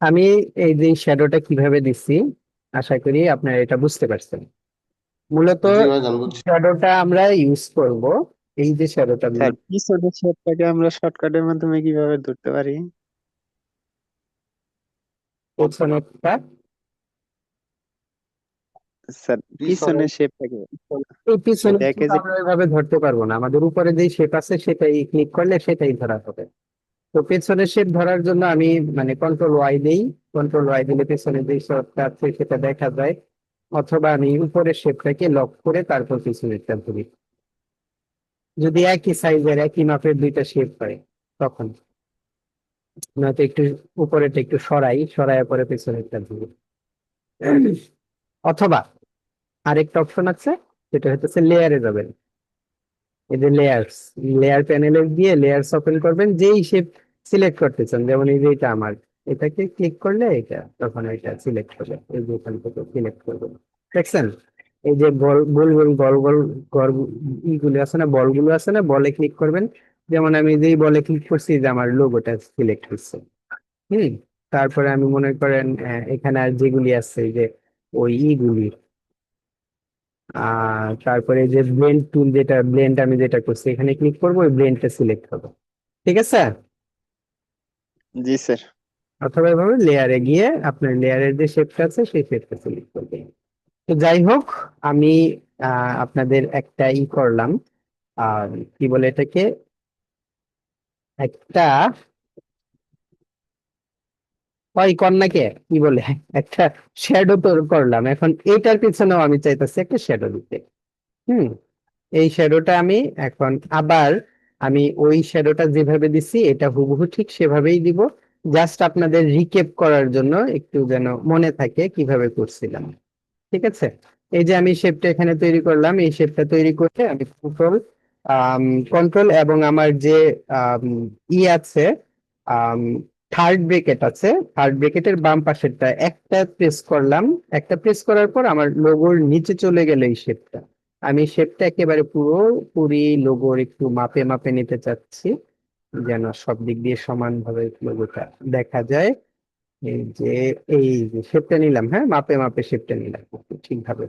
আমি এই যে শ্যাডোটা কীভাবে দিচ্ছি আশা করি আপনারা এটা বুঝতে পারছেন। মূলত জি ভাইজান বুঝছি। শ্যাডোটা আমরা ইউজ করব এই যে শ্যাডোটা স্যার পিছনের শেপটাকে আমরা শর্টকাটের মাধ্যমে কীভাবে ধরতে পারি? পেছনেরটা স্যার পিছনের শেপটাকে এই পিছনে দেখে যে- আমরা এভাবে ধরতে পারব না। আমাদের উপরে যে শেপ আছে সেটাই ক্লিক করলে সেটাই ধরা হবে। তো পেছনের শেপ ধরার জন্য আমি মানে কন্ট্রোল ওয়াই দেই। কন্ট্রোল ওয়াই দিলে পেছনে যে শেপটা আছে সেটা দেখা যায়। অথবা আমি উপরের শেপটাকে লক করে তারপর পিছনেরটা ধরি। যদি একই সাইজের একই মাপের দুইটা শেপ হয়, তখন। নয়তো একটু উপরেরটা একটু সরাই সরাই পরে পেছনেরটা ধরি। অথবা আরেকটা অপশন আছে, সেটা হচ্ছে লেয়ারে যাবেন। এই যে লেয়ার্স লেয়ার প্যানেলে গিয়ে লেয়ার্স ওপেন করবেন। যেই শেপ সিলেক্ট করতে চান যেমন এই যে এটা আমার এটাকে ক্লিক করলে এটা তখন এটা সিলেক্ট করবে। এই যে এখান থেকে সিলেক্ট করবে। দেখছেন? এই যে বল গোল গোল গল গল গল ইগুলো আছে না বলগুলো আছে না বলে ক্লিক করবেন। যেমন আমি যেই বলে ক্লিক করছি যে আমার লোগোটা সিলেক্ট হচ্ছে। হুম? তারপরে আমি মনে করেন আহ, এখানে আর যেগুলি আছে যে ওই ইগুলি। আর তারপরে যে ব্লেন্ড টুল যেটা ব্লেন্ড আমি যেটা করছি এখানে ক্লিক করব ওই ব্লেন্ডটা সিলেক্ট হবে ঠিক আছে? জি, স্যার। অথবা এভাবে লেয়ারে গিয়ে আপনার লেয়ারের যে শেপটা আছে, সেই শেপটা সিলেক্ট করবেন। তো যাই হোক, আমি আপনাদের একটা ই করলাম। কি বলে এটাকে? একটা ওই কন্যাকে কি? বলে? একটা শ্যাডো তো করলাম। এখন এটার পিছনেও আমি চাইতেছি একটা শ্যাডো দিতে। হুম, এই শ্যাডোটা আমি এখন আবার আমি ওই শ্যাডোটা যেভাবে দিছি, এটা হুবহু ঠিক সেভাবেই দিব। জাস্ট আপনাদের রিকেপ করার জন্য একটু যেন মনে থাকে কীভাবে করছিলাম। ঠিক আছে? এই যে আমি শেপটা এখানে তৈরি করলাম, এই শেপটা তৈরি করে আমি কন্ট্রোল কন্ট্রোল এবং আমার যে ই আছে থার্ড ব্রেকেট আছে থার্ড ব্রেকেটের বাম পাশেরটা একটা প্রেস করলাম। একটা প্রেস করার পর আমার লোগোর নিচে চলে গেল এই শেপটা আমি শেপটা একেবারে পুরো পুরি লোগোর একটু মাপে মাপে নিতে চাচ্ছি, যেন সব দিক দিয়ে সমানভাবে লোগোটা দেখা যায়। এই যে এই যে শেপটা নিলাম হ্যাঁ মাপে মাপে শেপটা নিলাম, ঠিকভাবে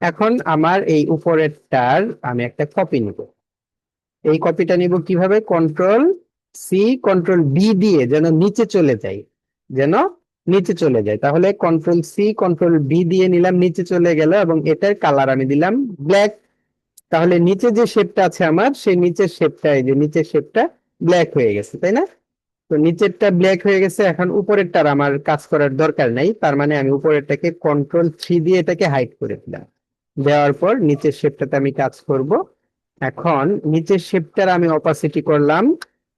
এখন আমার এই উপরেরটার আমি একটা কপি নিব। এই কপিটা নিব কীভাবে? কন্ট্রোল সি কন্ট্রোল বি দিয়ে যেন নিচে চলে যায় যেন নিচে চলে যায়। তাহলে কন্ট্রোল সি কন্ট্রোল বি দিয়ে নিলাম, নিচে চলে গেল এবং এটার কালার আমি দিলাম ব্ল্যাক তাহলে নিচে যে শেপটা আছে আমার, সেই নিচের শেপটা এই যে নিচের শেপটা ব্ল্যাক হয়ে গেছে, তাই না? তো নিচেরটা ব্ল্যাক হয়ে গেছে, এখন উপরেরটার আমার কাজ করার দরকার নাই, তার মানে আমি উপরেরটাকে কন্ট্রোল থ্রি দিয়ে এটাকে হাইড করে দিলাম। দেওয়ার পর নিচের শেপটাতে আমি কাজ করব। এখন নিচের শেপটার আমি অপাসিটি করলাম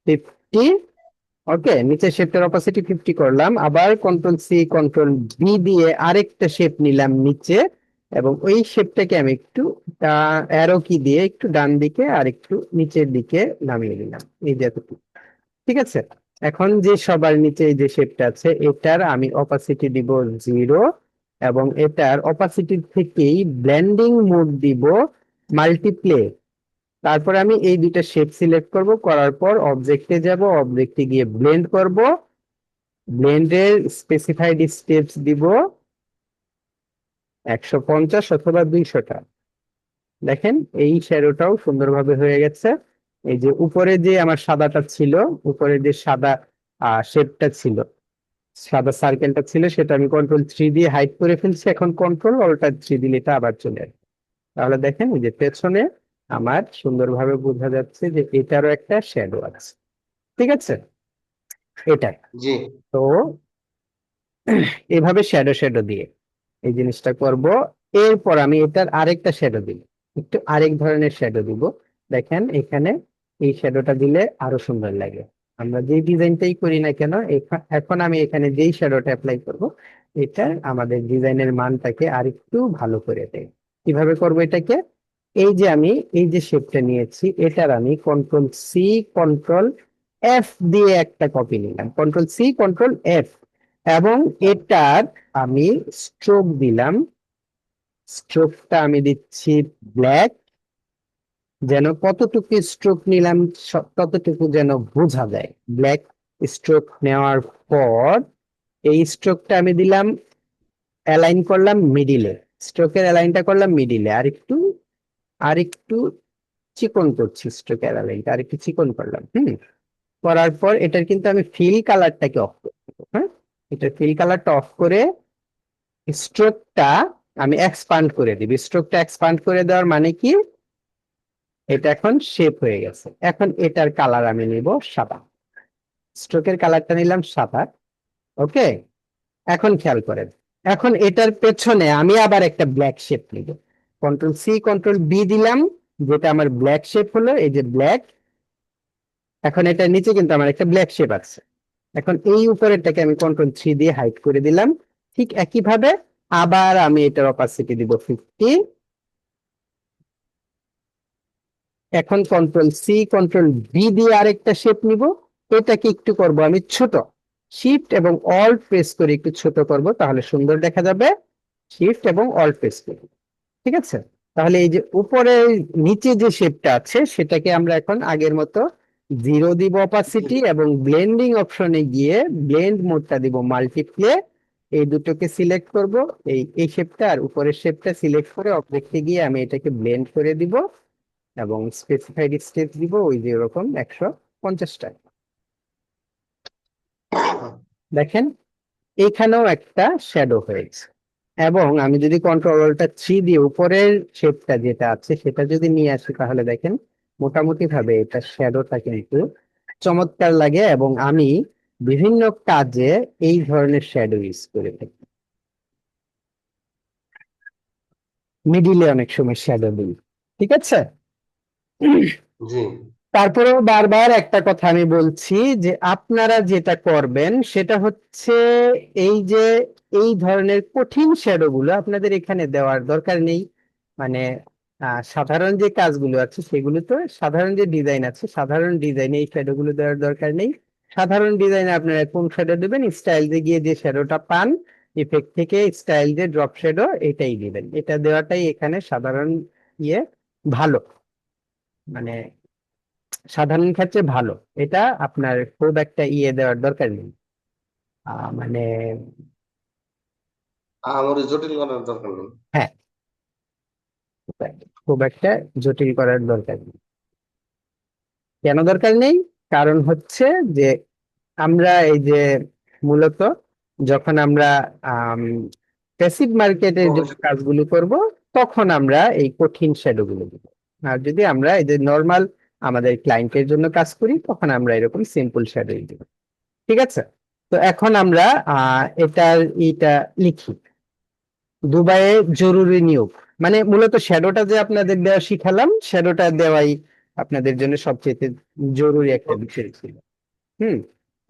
ফিফটি ওকে নিচের শেপটার অপাসিটি ফিফটি করলাম। আবার কন্ট্রোল সি কন্ট্রোল বি দিয়ে আরেকটা শেপ নিলাম নিচে। এবং ওই শেপটাকে আমি একটু অ্যারো কি দিয়ে একটু ডান দিকে আর একটু নিচের দিকে নামিয়ে নিলাম। এই যে এতটুকু। ঠিক আছে? এখন যে সবার নিচে যে শেপটা আছে, এটার আমি অপাসিটি দিব জিরো এবং এটার অপাসিটি থেকেই ব্লেন্ডিং মোড দিব মাল্টিপ্লে তারপর আমি এই দুইটা শেপ সিলেক্ট করব, করার পর অবজেক্টে যাব অবজেক্টে গিয়ে ব্লেন্ড করব। ব্লেন্ডের স্পেসিফাইড স্টেপস দিব একশো পঞ্চাশ অথবা দুইশোটা। দেখেন, এই শ্যাডোটাও সুন্দরভাবে হয়ে গেছে। এই যে উপরে যে আমার সাদাটা ছিল, উপরে যে সাদা শেপটা ছিল, সাদা সার্কেলটা ছিল, সেটা আমি কন্ট্রোল থ্রি দিয়ে হাইড করে ফেলছি। এখন কন্ট্রোল অল্টার থ্রি দিলে এটা আবার চলে আসবে। তাহলে দেখেন, এই যে পেছনে আমার সুন্দরভাবে বোঝা যাচ্ছে যে এটারও একটা শ্যাডো আছে। ঠিক আছে? এটা। জি। তো এভাবে শ্যাডো শ্যাডো দিয়ে এই জিনিসটা করব। এরপর আমি এটার আরেকটা শ্যাডো দিব একটু আরেক ধরনের শ্যাডো দিব। দেখেন এখানে এই শ্যাডোটা দিলে আরও সুন্দর লাগে। আমরা যেই ডিজাইনটাই করি না কেন এখা- এখন আমি এখানে যেই শ্যাডোটা অ্যাপ্লাই করব এটা আমাদের ডিজাইনের মানটাকে আরেকটু ভালো করে দেয়। কীভাবে করব এটাকে? এই যে আমি, এই যে শেপটা নিয়েছি, এটার আমি কন্ট্রোল সি কন্ট্রোল এফ দিয়ে একটা কপি নিলাম। কন্ট্রোল সি কন্ট্রোল এফ এবং এটার আমি স্ট্রোক দিলাম। স্ট্রোকটা আমি দিচ্ছি ব্ল্যাক যেন কতটুকু স্ট্রোক নিলাম ততটুকু যেন বোঝা যায়। ব্ল্যাক স্ট্রোক নেওয়ার পর এই স্ট্রোকটা আমি দিলাম অ্যালাইন করলাম মিডিলে স্ট্রোকের অ্যালাইনটা করলাম মিডিলে আর একটু আর একটু চিকন করছি স্ট্রোকের আর একটু চিকন করলাম, হুম? করার পর এটার কিন্তু আমি ফিল কালারটাকে অফ করে হ্যাঁ? এটার ফিল কালারটা অফ করে স্ট্রোকটা আমি এক্সপান্ড করে দিব। স্ট্রোকটা এক্সপান্ড করে দেওয়ার মানে কি? এটা এখন শেপ হয়ে গেছে। এখন এটার কালার আমি নিব সাদা। স্ট্রোকের কালারটা নিলাম সাদা ওকে এখন খেয়াল করেন। এখন এটার পেছনে আমি আবার একটা ব্ল্যাক শেপ নিব। কন্ট্রোল সি কন্ট্রোল বি দিলাম, যেটা আমার ব্ল্যাক শেপ হলো, এই যে ব্ল্যাক এখন এটার নিচে কিন্তু আমার একটা ব্ল্যাক শেপ আছে। এখন এই উপরেরটাকে আমি কন্ট্রোল থ্রি দিয়ে হাইড করে দিলাম। ঠিক একইভাবে আবার আমি এটার অপাসিটি দিব ফিফটি এখন কন্ট্রোল সি কন্ট্রোল বি দিয়ে আরেকটা শেপ নিব। এটাকে একটু করব আমি ছোট। শিফট এবং অল্ট প্রেস করে একটু ছোট করব, তাহলে সুন্দর দেখা যাবে। শিফট এবং অল্ট প্রেস করব ঠিক আছে? তাহলে এই যে উপরে, নিচে যে শেপটা আছে, সেটাকে আমরা এখন আগের মতো জিরো দিব অপাসিটি এবং ব্লেন্ডিং অপশনে গিয়ে ব্লেন্ড মোডটা দিব মাল্টিপ্লে এই দুটোকে সিলেক্ট করব। এই এই শেপটা আর উপরের শেপটা সিলেক্ট করে অবজেক্টে গিয়ে আমি এটাকে ব্লেন্ড করে দিব এবং স্পেসিফাইড স্টেপ দিব ওই যে ওরকম একশো পঞ্চাশ টাকা দেখেন এইখানেও একটা শ্যাডো হয়েছে। এবং আমি যদি কন্ট্রোল থ্রি দিয়ে উপরের শেপটা যেটা আছে, সেটা যদি নিয়ে আসি তাহলে দেখেন মোটামুটি ভাবে এটা শ্যাডোটা কিন্তু চমৎকার লাগে এবং আমি বিভিন্ন কাজে এই ধরনের শ্যাডো ইউজ করে থাকি। মিডিলে অনেক সময় শ্যাডো দিই, ঠিক আছে? জি। তারপরেও বারবার একটা কথা আমি বলছি যে আপনারা যেটা করবেন সেটা হচ্ছে এই যে এই ধরনের কঠিন শ্যাডো গুলো আপনাদের এখানে দেওয়ার দরকার নেই। মানে সাধারণ যে কাজগুলো আছে সেগুলো তো সাধারণ যে ডিজাইন আছে, সাধারণ ডিজাইনে এই শ্যাডো গুলো দেওয়ার দরকার নেই। সাধারণ ডিজাইনে আপনারা কোন শ্যাডো দেবেন? স্টাইল দিয়ে গিয়ে যে শ্যাডোটা পান ইফেক্ট থেকে স্টাইল দিয়ে ড্রপ শ্যাডো এটাই দিবেন। এটা দেওয়াটাই এখানে সাধারণ ইয়ে ভালো। মানে সাধারণ ক্ষেত্রে ভালো। এটা আপনার খুব একটা ইয়ে দেওয়ার দরকার নেই। আহ, মানে আমার জটিল করার দরকার নেই। খুব একটা জটিল করার দরকার নেই। কেন দরকার নেই? কারণ হচ্ছে যে আমরা এই যে মূলত যখন আমরা প্যাসিভ মার্কেটের যে কাজগুলো করব তখন আমরা এই কঠিন শ্যাডো গুলো দিব। আর যদি আমরা এই যে নর্মাল আমাদের ক্লায়েন্টের জন্য কাজ করি তখন আমরা এরকম সিম্পল শ্যাডোই দিব ঠিক আছে? তো এখন আমরা এটার এটা লিখি। দুবাইয়ে জরুরি নিয়োগ। মানে মূলত শ্যাডোটা যে আপনাদের দেওয়া শিখালাম শ্যাডোটা দেওয়াই আপনাদের জন্য সবচেয়ে জরুরি একটা বিষয় ছিল। হুম?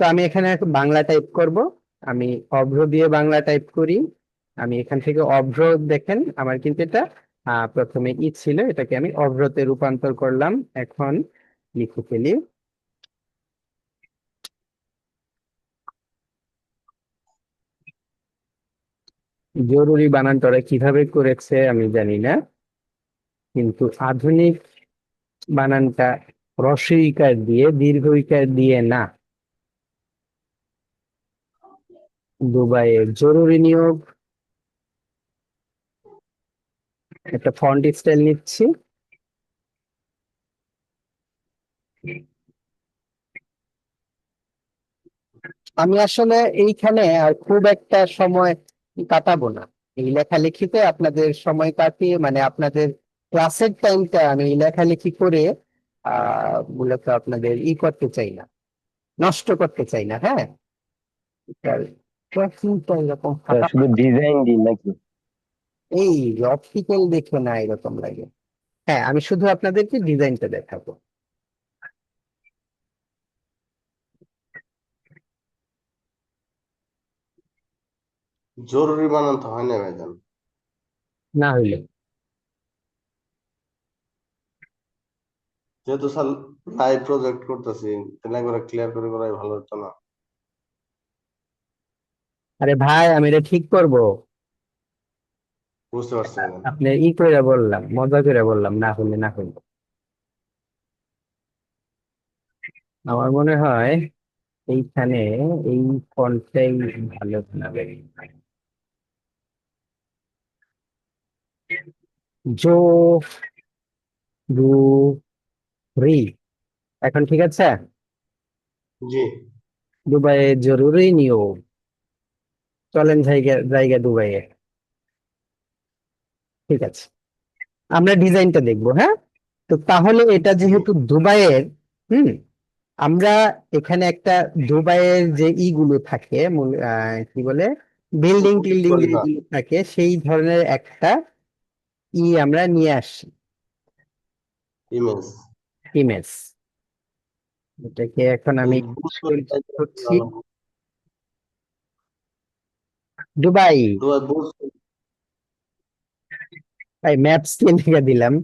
তো আমি এখানে একটা বাংলা টাইপ করব। আমি অভ্র দিয়ে বাংলা টাইপ করি। আমি এখান থেকে অভ্র দেখেন আমার কিন্তু এটা প্রথমে ই ছিল, এটাকে আমি অভ্রতে রূপান্তর করলাম। এখন লিখে ফেলি। জরুরি বানানটা কীভাবে করেছে আমি জানি না, কিন্তু আধুনিক বানানটা হ্রস্ব ইকার দিয়ে, দীর্ঘ ইকার দিয়ে না। দুবাইয়ে জরুরি নিয়োগ একটা ফন্ট স্টাইল নিচ্ছি। আমি আসলে এইখানে আর খুব একটা সময় কাটাবো না। এই লেখালেখিতে আপনাদের সময় কাটিয়ে মানে আপনাদের ক্লাসের টাইমটা আমি লেখালেখি করে আহ মূলত আপনাদের ই করতে চাই না। নষ্ট করতে চাই না হ্যাঁ? এরকম শুধু ডিজাইন দিন নাকি? এই অপটিক্যাল দেখে না এরকম লাগে। হ্যাঁ আমি শুধু আপনাদেরকে ডিজাইনটা দেখাবো। জরুরি বানান তো হয় না ভাইজান? না হইলে। যেহেতু স্যার লাইভ প্রজেক্ট করতেছি তাহলে একবার ক্লিয়ার করে করাই ভালো হতো না। আরে ভাই আমি এটা ঠিক করব। বুঝতে পারছি। আপনি ই করে বললাম মজা করে বললাম না হলে না হইলে আমার মনে হয় এইখানে এই ফন্টটাই ভালো শোনাবে জো রু রি। এখন ঠিক আছে? জি। দুবাইয়ে জরুরি নিয়োগ। চলেন জায়গা জায়গা দুবাইয়ে। ঠিক আছে। আমরা ডিজাইনটা দেখব হ্যাঁ? তো তাহলে এটা যেহেতু দুবাইয়ের হুম? আমরা এখানে একটা দুবাইয়ের যে ইগুলো থাকে কি বলে? বিল্ডিং টিল্ডিং যেগুলো থাকে সেই ধরনের একটা ই আমরা নিয়ে আসি ইমেজ। ইমেজ। এটাকে এখন আমি করছি। দুবাই। ভাই ম্যাপস কিনে দিলাম।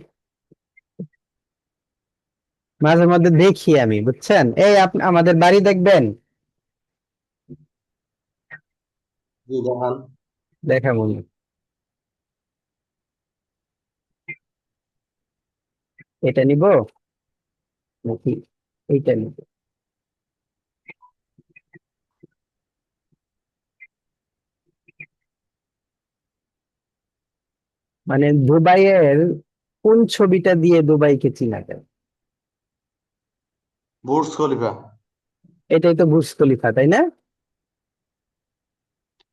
মাঝে মধ্যে দেখি আমি বুঝছেন? এই আপনি আমাদের বাড়ি দেখবেন? দেখা মনে এটা নিব? নাকি এইটা নিব? মানে দুবাইয়ের কোন ছবিটা দিয়ে দুবাইকে চিনা যায় বুর্জ খলিফা। এটাই তো বুর্জ খলিফা তাই না?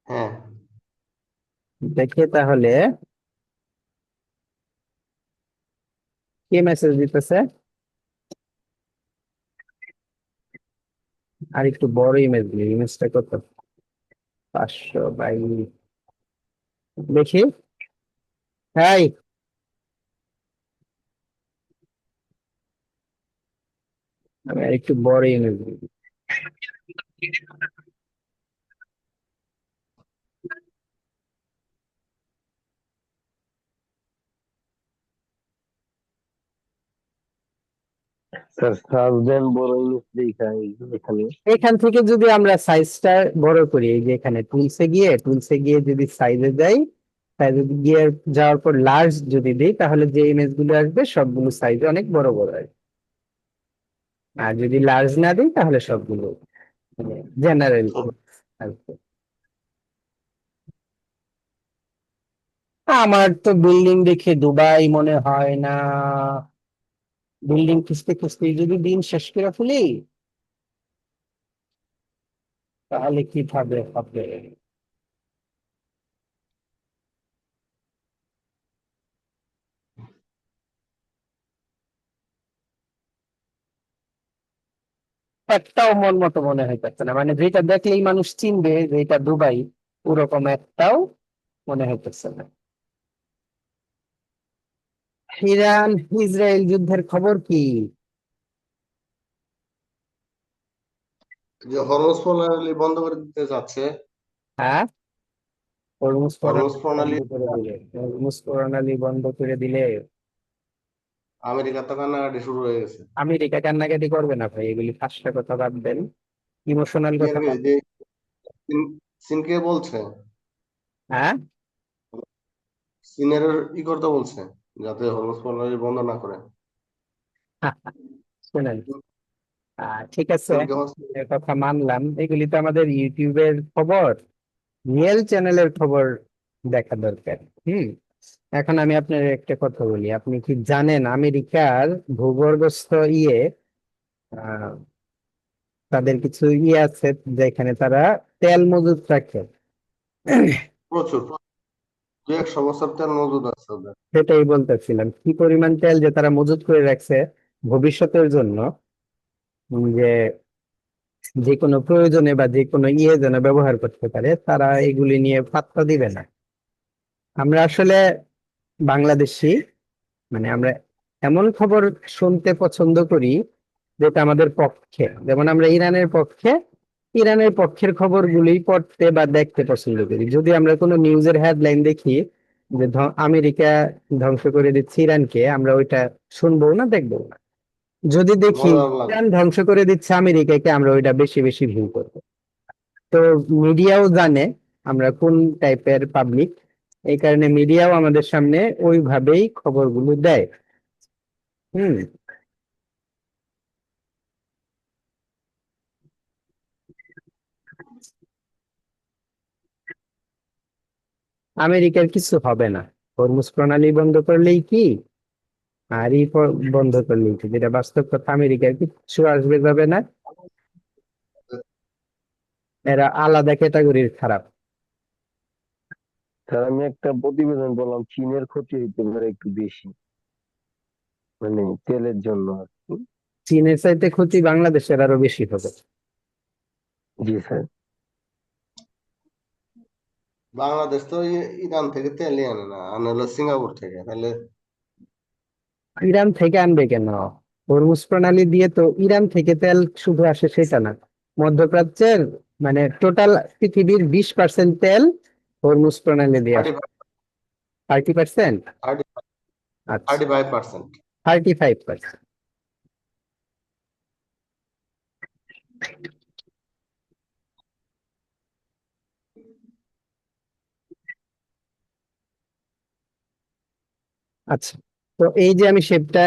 হ্যাঁ। দেখে তাহলে কে মেসেজ দিতেছে? আর একটু বড় ইমেজ দিই ইমেজটা কত? পাঁচশো বাই দেখি। হাই আমি একটু বড় এখানে। এখান থেকে যদি আমরা সাইজটা বড় করি এই যে এখানে টুলসে গিয়ে টুলসে গিয়ে যদি সাইজে যাই সাইজে গিয়ে যাওয়ার পর লার্জ যদি দিই তাহলে যে ইমেজগুলো আসবে সবগুলো সাইজ অনেক বড় বড় আসবে। আর যদি লার্জ না দিই তাহলে সবগুলো জেনারেল আসবে। আমার তো বিল্ডিং দেখে দুবাই মনে হয় না। বিল্ডিং খুঁজতে খুঁজতে যদি দিন শেষ করে ফেলি তাহলে কি কীভাবে হবে? একটাও মন মতো মনে হইতেছে না। মানে যেটা দেখলেই মানুষ চিনবে যে এটা দুবাই ওরকম একটাও মনে হইতেছে না। ইরান ইসরায়েল যুদ্ধের খবর কি? যে হরমোজ প্রণালী বন্ধ করে দিতে যাচ্ছে। হ্যাঁ হরমুজ প্রণালী বন্ধ করে দিলে আমেরিকা তো কান্নাকাটি শুরু হয়ে গেছে। আমেরিকা কান্নাকাটি করবে না ভাই এগুলি ফাঁসটা কথা বাদ দেন ইমোশনাল কথা বাদ- যে চীন- চীনকে বলছে? হ্যাঁ? সিনের ই করতে বলছে যাতে হরমোজ প্রণালী বন্ধ না করে। শুনেন। ঠিক আছে কথা মানলাম। এগুলি তো আমাদের ইউটিউবের খবর রিয়েল চ্যানেলের খবর দেখা দরকার হুম? এখন আমি আপনার একটা কথা বলি। আপনি কি জানেন আমেরিকার ভূগর্ভস্থ ইয়ে তাদের কিছু ইয়ে আছে যেখানে তারা তেল মজুত রাখে? প্রচুর। একশো বছর তেল মজুদ আছে সেটাই বলতেছিলাম কি পরিমাণ তেল যে তারা মজুদ করে রাখছে ভবিষ্যতের জন্য যে যে কোনো প্রয়োজনে বা যে কোনো ইয়ে যেন ব্যবহার করতে পারে তারা এগুলি নিয়ে পাত্তা দিবে না। আমরা আসলে বাংলাদেশি মানে আমরা এমন খবর শুনতে পছন্দ করি যেটা আমাদের পক্ষে। যেমন আমরা ইরানের পক্ষে ইরানের পক্ষের খবরগুলি পড়তে বা দেখতে পছন্দ করি। যদি আমরা কোনো নিউজের হেডলাইন দেখি যে আমেরিকা ধ্বংস করে দিচ্ছে ইরানকে আমরা ওইটা শুনব না দেখব না। যদি দেখি ইরান ধ্বংস করে দিচ্ছে আমেরিকাকে আমরা ওইটা বেশি বেশি ভিউ করব। তো মিডিয়াও জানে আমরা কোন টাইপের পাবলিক এই কারণে মিডিয়াও আমাদের সামনে ওইভাবেই খবরগুলো দেয়। হুম। আমেরিকার কিছু হবে না। হরমুজ প্রণালী বন্ধ করলেই কি? আর ই বন্ধ করলেই কি? যেটা বাস্তব কথা, আমেরিকার কিছু আসবে যাবে না। এরা আলাদা ক্যাটাগরির খারাপ। স্যার আমি একটা প্রতিবেদন বললাম চীনের ক্ষতি হইতে পারে একটু বেশি। মানে তেলের জন্য আর কি। চীনের চাইতে ক্ষতি বাংলাদেশের আরও বেশি হবে। জি স্যার। বাংলাদেশ তো ইরান থেকে তেলই আনে না আনে হলো সিঙ্গাপুর থেকে তাহলে? ইরান থেকে আনবে কেন? হরমুজ প্রণালী দিয়ে তো ইরান থেকে তেল শুধু আসে সেটা না। মধ্যপ্রাচ্যের মানে টোটাল পৃথিবীর বিশ পার্সেন্ট তেল হরমুজ প্রণালী দিয়ে থার্টি পার্সেন্ট আচ্ছা thirty five percent thirty five percent আচ্ছা। তো এই যে আমি শেপটা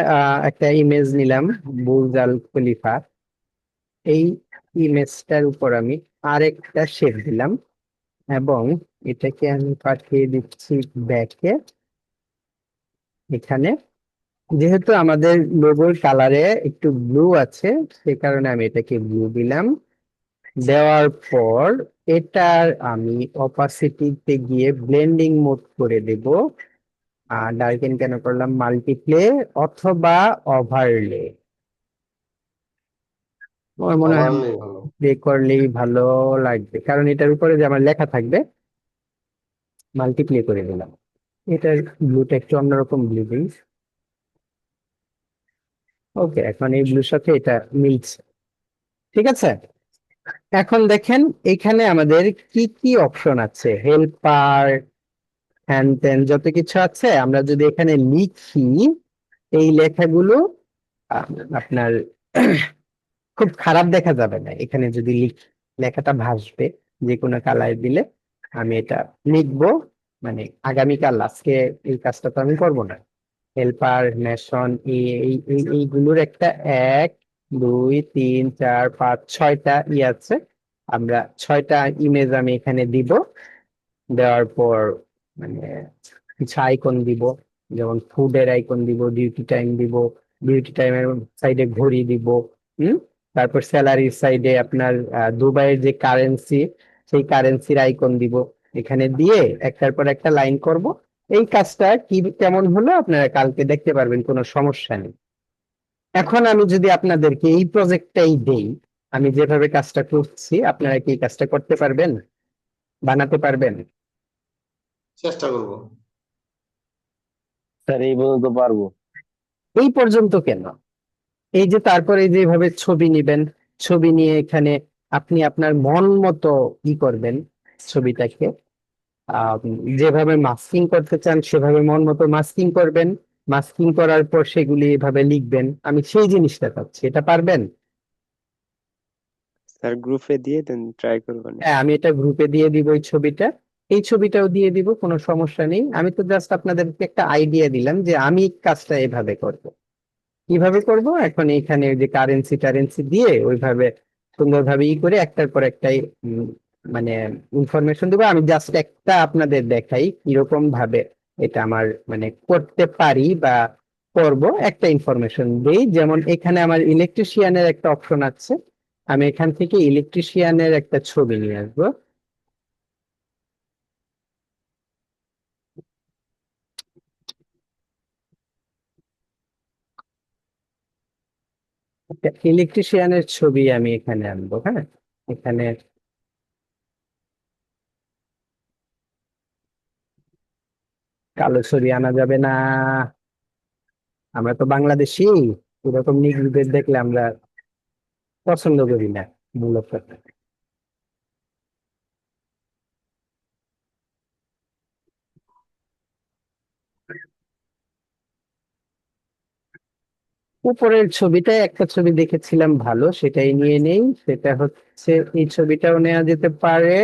একটা ইমেজ নিলাম বুর্জ আল খলিফা এই ইমেজটার উপর আমি আরেকটা শেপ দিলাম এবং এটাকে আমি পাঠিয়ে দিচ্ছি ব্যাকে এখানে। যেহেতু আমাদের লোগোর কালারে একটু ব্লু আছে সে কারণে আমি এটাকে ব্লু দিলাম। দেওয়ার পর এটার আমি অপাসিটিতে গিয়ে ব্লেন্ডিং মোড করে দেব। আর ডার্কেন কেন করলাম? মাল্টিপ্লে অথবা ওভারলে আমার মনে হয় করলেই ভালো লাগবে। কারণ এটার উপরে যে আমার লেখা থাকবে মাল্টিপ্লে করে দিলাম। এটার ব্লুটা একটু অন্যরকম ব্লু দিই। ওকে এখন এই ব্লুর সাথে এটা মিলছে। ঠিক আছে? এখন দেখেন, এখানে আমাদের কি কি অপশন আছে? হেল্পার হ্যান ত্যান যত কিছু আছে, আমরা যদি এখানে লিখি, এই লেখাগুলো আপনার খুব খারাপ দেখা যাবে না। এখানে যদি লিখি, লেখাটা ভাসবে যে কোনো কালার দিলে। আমি এটা লিখব মানে আগামীকাল, আজকে এই কাজটা তো আমি করব না। হেল্পার নেশন এই এই- এই, এইগুলোর একটা এক, দুই, তিন, চার, পাঁচ, ছয়টা ই আছে। আমরা ছয়টা ইমেজ আমি এখানে দিব। দেওয়ার পর মানে কিছু আইকন দিব, যেমন ফুডের আইকন দিব ডিউটি টাইম দিব ডিউটি টাইমের সাইডে ঘড়ি দিব, হুম? তারপর স্যালারির সাইডে আপনার দুবাইয়ের যে কারেন্সি সেই কারেন্সির আইকন দিব। এখানে দিয়ে একটার পর একটা লাইন করব। এই কাজটা কি কেমন হলো আপনারা কালকে দেখতে পারবেন কোনো সমস্যা নেই। এখন আমি যদি আপনাদেরকে এই প্রজেক্টটাই দেই আমি যেভাবে কাজটা করছি আপনারা কি এই কাজটা করতে পারবেন? বানাতে পারবেন? চেষ্টা করব। স্যার এই পর্যন্ত পারব। এই পর্যন্ত কেন? এই যে তারপরে যেভাবে ছবি নিবেন ছবি নিয়ে এখানে আপনি আপনার মন মতো ই করবেন ছবিটাকে? যেভাবে মাস্কিং করতে চান সেভাবে মন মতো মাস্কিং করবেন। মাস্কিং করার পর সেগুলি এভাবে লিখবেন। আমি সেই জিনিসটা চাচ্ছি। এটা পারবেন? স্যার গ্রুপে দিয়ে দেন ট্রাই করবেন হ্যাঁ আমি এটা গ্রুপে দিয়ে দিব এই ছবিটা। এই ছবিটাও দিয়ে দিব কোনো সমস্যা নেই। আমি তো জাস্ট আপনাদেরকে একটা আইডিয়া দিলাম যে আমি কাজটা এভাবে করব। কীভাবে করব? এখন এখানে যে কারেন্সি টারেন্সি দিয়ে ওইভাবে সুন্দরভাবে ই করে একটার পর একটাই মানে ইনফরমেশন দেবো। আমি জাস্ট একটা আপনাদের দেখাই কীরকম ভাবে এটা আমার মানে করতে পারি বা করব। একটা ইনফরমেশন দিই। যেমন এখানে আমার ইলেকট্রিশিয়ানের একটা অপশন আছে। আমি এখান থেকে ইলেকট্রিশিয়ানের একটা ছবি নিয়ে আসব। ইলেকট্রিশিয়ানের ছবি আমি এখানে আনব হ্যাঁ? এখানে কালো ছবি আনা যাবে না। আমরা তো বাংলাদেশি, এরকম নিজেদের দেখলে আমরা পছন্দ করি না, মূলত। উপরের ছবিটা একটা ছবি দেখেছিলাম ভালো সেটাই নিয়ে নেই সেটা হচ্ছে এই ছবিটাও নেওয়া যেতে পারে।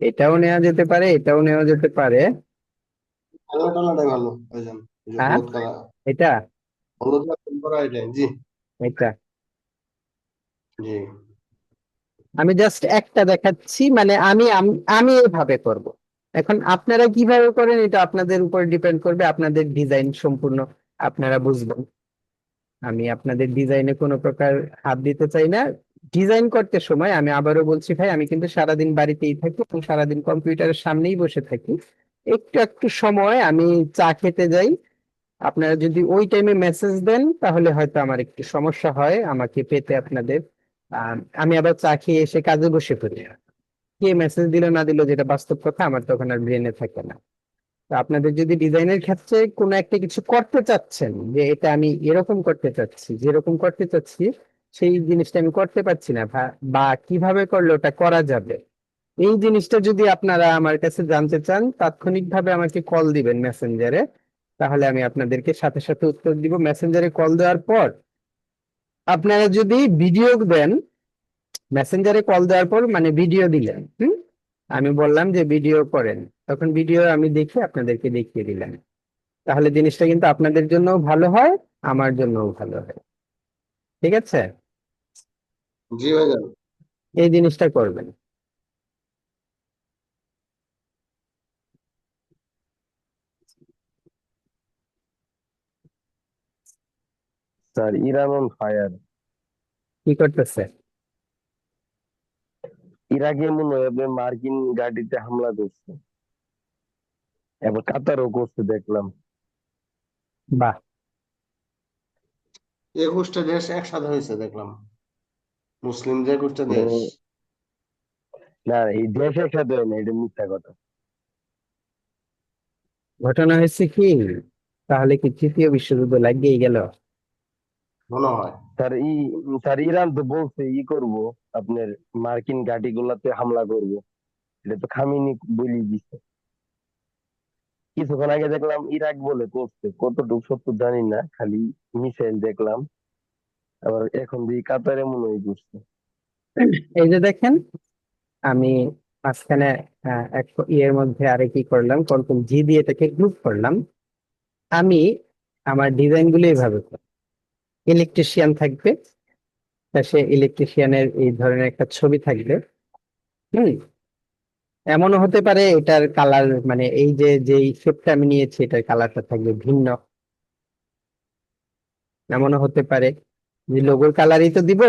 এটাও নেওয়া যেতে পারে এটাও নেওয়া যেতে পারে। ভালো হ্যাঁ? এটা? এটা আমি জাস্ট একটা দেখাচ্ছি মানে আমি আমি এভাবে করব। এখন আপনারা কীভাবে করেন এটা আপনাদের উপর ডিপেন্ড করবে আপনাদের ডিজাইন সম্পূর্ণ। আপনারা বুঝবেন। আমি আপনাদের ডিজাইনে কোনো প্রকার হাত দিতে চাই না। ডিজাইন করতে সময় আমি আবারও বলছি ভাই, আমি কিন্তু সারাদিন বাড়িতেই থাকি এবং সারাদিন কম্পিউটারের সামনেই বসে থাকি। একটু একটু সময় আমি চা খেতে যাই। আপনারা যদি ওই টাইমে মেসেজ দেন, তাহলে হয়তো আমার একটু সমস্যা হয়, আমাকে পেতে আপনাদের। আমি আবার চা খেয়ে এসে কাজে বসে পড়ি। কে মেসেজ দিল না দিল যেটা বাস্তব কথা, আমার তখন আর ব্রেনে থাকে না। আপনাদের যদি ডিজাইনের ক্ষেত্রে কোনো একটা কিছু করতে চাচ্ছেন, যে এটা আমি এরকম করতে চাচ্ছি, যেরকম করতে চাচ্ছি, সেই জিনিসটা আমি করতে পারছি না, বা কীভাবে করলে ওটা করা যাবে? এই জিনিসটা যদি আপনারা আমার কাছে জানতে চান, তাৎক্ষণিকভাবে আমাকে কল দিবেন মেসেঞ্জারে। তাহলে আমি আপনাদেরকে সাথে সাথে উত্তর দিব। মেসেঞ্জারে কল দেওয়ার পর আপনারা যদি ভিডিও দেন, মেসেঞ্জারে কল দেওয়ার পর মানে ভিডিও দিলেন, হুম? আমি বললাম যে ভিডিও করেন। তখন ভিডিও আমি দেখে আপনাদেরকে দেখিয়ে দিলাম। তাহলে জিনিসটা কিন্তু আপনাদের জন্য ভালো হয় আমার জন্যও ভালো হয়। ঠিক আছে? জি ভাইজান এই জিনিসটা করবেন। স্যার ইরান অন ফায়ার কি করতেছে? ইরাকে মনে হয় মার্কিন গাড়িতে হামলা করছে। এবার কাতারও করছে দেখলাম। বাহ। একুশটা দেশ একসাথে হয়েছে দেখলাম। মুসলিম যে একুশটা দেশ। না এই দেশ একসাথে হয় না এটা মিথ্যা কথা। ঘটনা হয়েছে কি? তাহলে কি তৃতীয় বিশ্বযুদ্ধ লাগিয়েই গেল? মনে হয়। স্যার ই স্যার ইরান তো বলছে ই করব। আপনার মার্কিন ঘাঁটি গুলাতে হামলা করব। এটা তো খামিনি বলি দিছে। কিছুক্ষণ আগে দেখলাম ইরাক বলে করছে। কতটুকু সত্য জানি না, খালি মিসাইল দেখলাম। আবার এখন দিয়ে কাতারে মনে হয় করছে। এই যে দেখেন, আমি মাঝখানে এক ইয়ের মধ্যে আরে কি করলাম কন্ট্রোল জি দিয়ে এটাকে গ্রুপ করলাম। আমি আমার ডিজাইনগুলো এইভাবে ইলেকট্রিশিয়ান থাকবে সে ইলেকট্রিশিয়ানের এই ধরনের একটা ছবি থাকবে। হুম, এমনও হতে পারে এটার কালার মানে এই যে, যেই শেপটা আমি নিয়েছি, এটার কালারটা থাকবে ভিন্ন। এমনও হতে পারে। যে লোগোর কালারই তো দিব,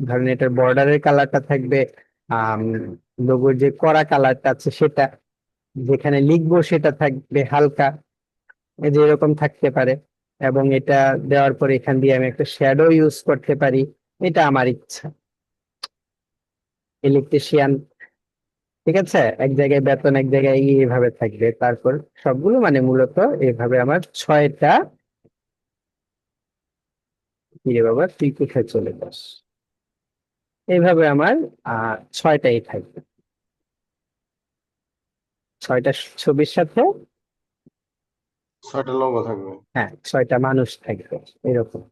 ধরেন এটার বর্ডারের কালারটা থাকবে লোগোর যে কড়া কালারটা আছে সেটা, যেখানে লিখব সেটা থাকবে হালকা। যে এরকম থাকতে পারে। এবং এটা দেওয়ার পরে এখান দিয়ে আমি একটা শ্যাডো ইউজ করতে পারি। এটা আমার ইচ্ছা। ইলেকট্রিশিয়ান ঠিক আছে? এক জায়গায় বেতন এক জায়গায় ই এভাবে থাকবে। তারপর সবগুলো মানে মূলত এভাবে আমার ছয়টা বাবা? তুই কোথায় চলে যাস। এইভাবে আমার আহ ছয়টাই থাকবে। ছয়টা ছবির সাথে ছয়টা লোগো থাকবে। হ্যাঁ ছয়টা মানুষ থাকবে এরকম।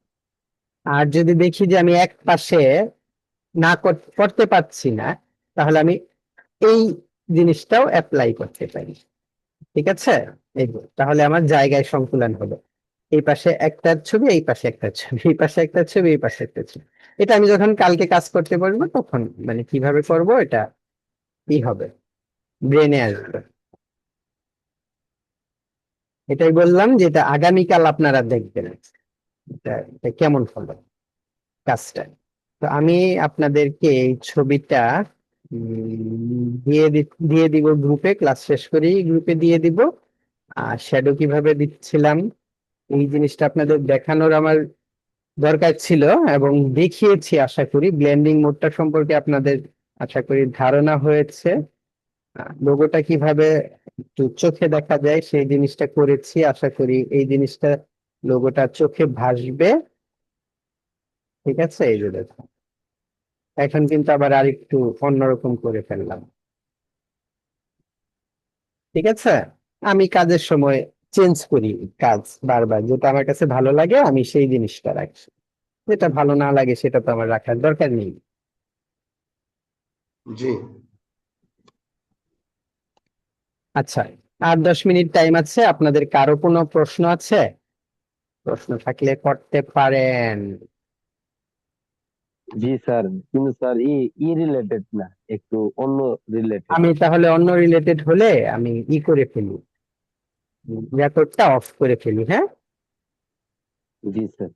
আর যদি দেখি যে আমি এক পাশে না করতে পারছি না, তাহলে আমি এই জিনিসটাও অ্যাপ্লাই করতে পারি। ঠিক আছে? তাহলে আমার জায়গায় সংকুলন হবে এই পাশে একটা ছবি, এই পাশে একটা ছবি, এই পাশে একটা ছবি, এই পাশে একটা ছবি। এটা আমি যখন কালকে কাজ করতে পারব তখন মানে কীভাবে করব, এটা কি হবে ব্রেনে আসবে। এটাই বললাম যে এটা আগামীকাল আপনারা দেখবেন। কেমন হলো কাজটা? তো আমি আপনাদেরকে এই ছবিটা দিয়ে দিয়ে দিব গ্রুপে, ক্লাস শেষ করেই গ্রুপে দিয়ে দিব। আর শ্যাডো কীভাবে দিচ্ছিলাম, এই জিনিসটা আপনাদের দেখানোর আমার দরকার ছিল এবং দেখিয়েছি, আশা করি। ব্লেন্ডিং মোডটা সম্পর্কে আপনাদের আশা করি ধারণা হয়েছে। লোগোটা কীভাবে একটু চোখে দেখা যায়, সেই জিনিসটা করেছি, আশা করি এই জিনিসটা লোগোটা চোখে ভাসবে। ঠিক আছে? এই যে দেখো। এখন কিন্তু আবার আরেকটু অন্যরকম করে ফেললাম। ঠিক আছে? আমি কাজের সময় চেঞ্জ করি কাজ বারবার। যেটা আমার কাছে ভালো লাগে আমি সেই জিনিসটা রাখি। যেটা ভালো না লাগে সেটা তো আমার রাখার দরকার নেই। জি। আচ্ছা আর দশ মিনিট টাইম আছে। আপনাদের কারও কোনো প্রশ্ন আছে? প্রশ্ন থাকলে করতে পারেন। জি স্যার কিন্তু স্যার ই ই রিলেটেড না একটু অন্য রিলেটেড আমি তাহলে অন্য রিলেটেড হলে আমি ই করে ফেলি। রেকর্ডটা অফ করে ফেলি হ্যাঁ? জি স্যার।